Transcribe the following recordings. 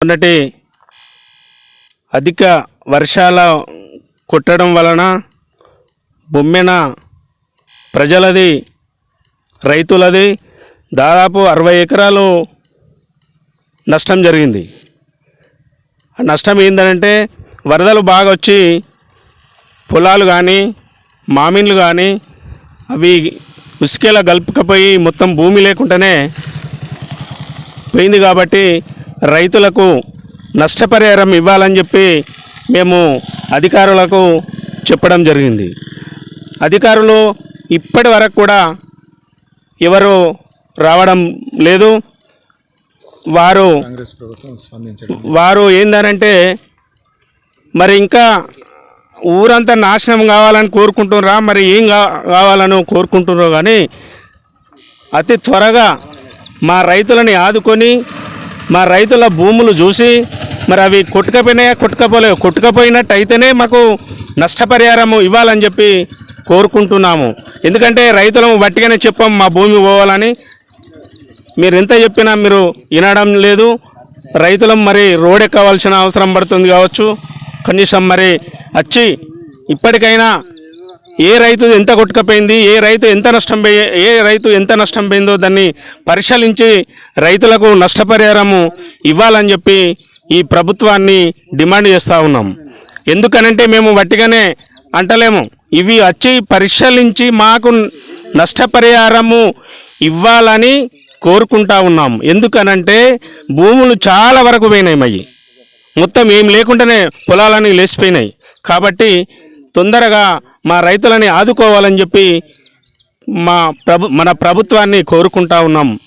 మొన్నటి అధిక వర్షాల కొట్టడం వలన బొమ్మెన ప్రజలది రైతులది దాదాపు అరవై ఎకరాలు నష్టం జరిగింది. ఆ నష్టం ఏంటంటే వరదలు బాగా వచ్చి పొలాలు కానీ మామిన్లు కానీ అవి ఉసుకేలా గలుపుకపోయి మొత్తం భూమి లేకుండానే పోయింది కాబట్టి రైతులకు నష్టపరిహారం ఇవ్వాలని చెప్పి మేము అధికారులకు చెప్పడం జరిగింది. అధికారులు ఇప్పటి వరకు కూడా ఎవరు రావడం లేదు. వారు వారు ఏందనంటే మరి ఇంకా ఊరంతా నాశనం కావాలని కోరుకుంటున్నారా? మరి ఏం కావాలని కోరుకుంటున్నారో కానీ అతి త్వరగా మా రైతులని ఆదుకొని మా రైతుల భూములు చూసి మరి అవి కొట్టుకపోయినాయా కొట్టుకపోలేవు. కొట్టుకపోయినట్టు అయితేనే మాకు నష్టపరిహారము ఇవ్వాలని చెప్పి కోరుకుంటున్నాము. ఎందుకంటే రైతులము వట్టిగానే చెప్పాం మా భూమి పోవాలని. మీరు ఎంత చెప్పినా మీరు వినడం లేదు. రైతులం మరి రోడ్ ఎక్కవలసిన అవసరం పడుతుంది కావచ్చు. కనీసం మరి వచ్చి ఇప్పటికైనా ఏ రైతు ఎంత కొట్టుకపోయింది ఏ రైతు ఎంత నష్టం ఏ రైతు ఎంత నష్టం పోయిందో దాన్ని పరిశీలించి రైతులకు నష్టపరిహారము ఇవ్వాలని చెప్పి ఈ ప్రభుత్వాన్ని డిమాండ్ చేస్తూ ఉన్నాం. ఎందుకనంటే మేము వట్టిగానే అంటలేము. ఇవి వచ్చి పరిశీలించి మాకు నష్టపరిహారము ఇవ్వాలని కోరుకుంటా ఉన్నాం. ఎందుకనంటే భూములు చాలా వరకు పోయినాయి మయ్యి. మొత్తం ఏం లేకుండానే పొలాలని లేచిపోయినాయి. కాబట్టి తొందరగా మా రైతులని ఆదుకోవాలని చెప్పి మా ప్రభు మన ప్రభుత్వాన్ని కోరుకుంటా ఉన్నాం.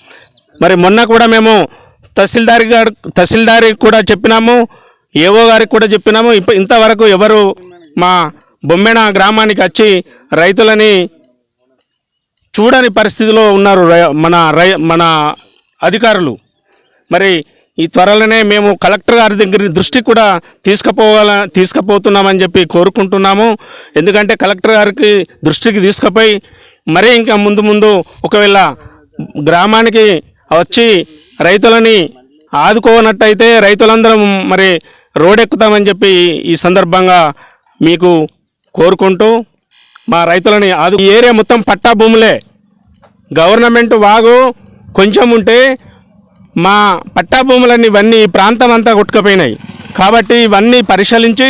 మరి మొన్న కూడా మేము తహసీల్దార్ గారు తహసీల్దారికి కూడా చెప్పినాము ఏవో గారికి కూడా చెప్పినాము. ఇప్ప ఇంతవరకు ఎవరు మా బొమ్మెన గ్రామానికి వచ్చి రైతులని చూడని పరిస్థితిలో ఉన్నారు రై- మన రై మన అధికారులు. మరి ఈ త్వరలోనే మేము కలెక్టర్ గారి దగ్గర దృష్టికి కూడా తీసుకుపోవాల తీసుకుపోతున్నామని చెప్పి కోరుకుంటున్నాము. ఎందుకంటే కలెక్టర్ గారికి దృష్టికి తీసుకుపోయి మరీ ఇంకా ముందు ముందు ఒకవేళ గ్రామానికి వచ్చి రైతులని ఆదుకోనట్టయితే రైతులందరం మరి రోడ్ ఎక్కుతామని చెప్పి ఈ సందర్భంగా మీకు కోరుకుంటూ మా రైతులని ఆదు ఏరియా మొత్తం పట్టా భూములే. గవర్నమెంట్ వాగు కొంచెం ఉంటే మా పట్టా భూములన్నీ ఇవన్నీ ఈ ప్రాంతం అంతా కొట్టుకుపోయినాయి. కాబట్టి ఇవన్నీ పరిశీలించి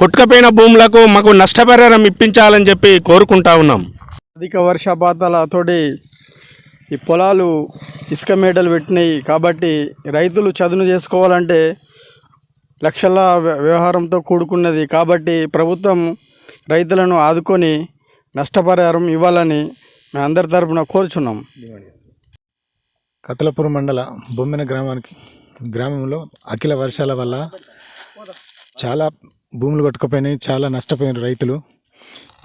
కొట్టుకుపోయిన భూములకు మాకు నష్టపరిహారం ఇప్పించాలని చెప్పి కోరుకుంటా ఉన్నాం. అధిక వర్షపాతాలతోటి ఈ పొలాలు ఇసుక మేడలు పెట్టినాయి. కాబట్టి రైతులు చదును చేసుకోవాలంటే లక్షల వ్యవహారంతో కూడుకున్నది. కాబట్టి ప్రభుత్వం రైతులను ఆదుకొని నష్టపరిహారం ఇవ్వాలని మేము అందరి తరపున కోరుచున్నాం. కతలపురం మండల బొమ్మెన గ్రామానికి గ్రామంలో అఖిల వర్షాల వల్ల చాలా భూములు కొట్టుకుపోయినాయి చాలా నష్టపోయిన రైతులు.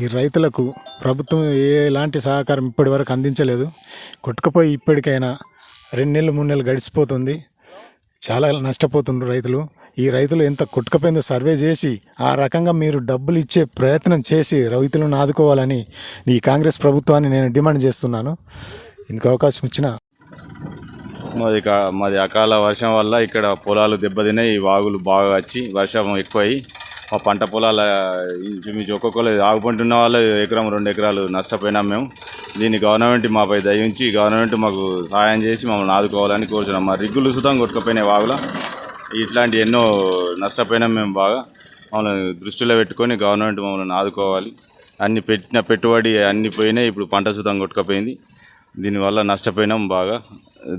ఈ రైతులకు ప్రభుత్వం ఎలాంటి సహకారం ఇప్పటి వరకు అందించలేదు. కొట్టుకుపోయి ఇప్పటికైనా రెండు నెలలు మూడు నెలలు గడిచిపోతుంది. చాలా నష్టపోతుండ్రు రైతులు. ఈ రైతులు ఎంత కొట్టుకుపోయిందో సర్వే చేసి ఆ రకంగా మీరు డబ్బులు ఇచ్చే ప్రయత్నం చేసి రైతులను ఆదుకోవాలని ఈ కాంగ్రెస్ ప్రభుత్వాన్ని నేను డిమాండ్ చేస్తున్నాను. ఇందుకు అవకాశం ఇచ్చిన మాది కా- మాది అకాల వర్షం వల్ల ఇక్కడ పొలాలు దెబ్బతిన్నాయి ఈ వాగులు బాగా వచ్చి వర్షం ఎక్కువై మా పంట పొలాల ఇంచుమించు ఒక్కొక్కరు ఆగుపంటున్న వాళ్ళు ఎకరం రెండు ఎకరాలు నష్టపోయినాం మేము. దీన్ని గవర్నమెంట్ మాపై దయించి గవర్నమెంట్ మాకు సహాయం చేసి మమ్మల్ని ఆదుకోవాలని కోరుచున్నాం. మా రిగ్గులు సుతం కొట్టుకుపోయినాయి వాగుల. ఇట్లాంటి ఎన్నో నష్టపోయినాం మేము బాగా. మమ్మల్ని దృష్టిలో పెట్టుకొని గవర్నమెంట్ మమ్మల్ని ఆదుకోవాలి. అన్ని పెట్టిన పెట్టుబడి అన్ని పోయినాయి ఇప్పుడు పంట సుతం కొట్టుకుపోయింది. దీనివల్ల నష్టపోయినాం బాగా.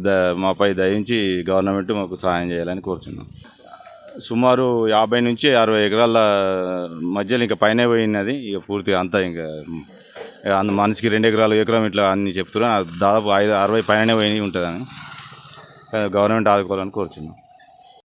ద మాపై దయించి గవర్నమెంట్ మాకు సహాయం చేయాలని కోరుచున్నాం. సుమారు యాభై నుంచి అరవై ఎకరాల మధ్యలో ఇంకా పైన పోయినది. ఇక పూర్తిగా అంతా ఇంకా అందు మనిషికి రెండు ఎకరాలు ఎకరం ఇట్లా అన్ని చెప్తున్నా దాదాపు ఐదు అరవై పైననే పోయి ఉంటుందని గవర్నమెంట్ ఆదుకోవాలని కోరుచున్నాం.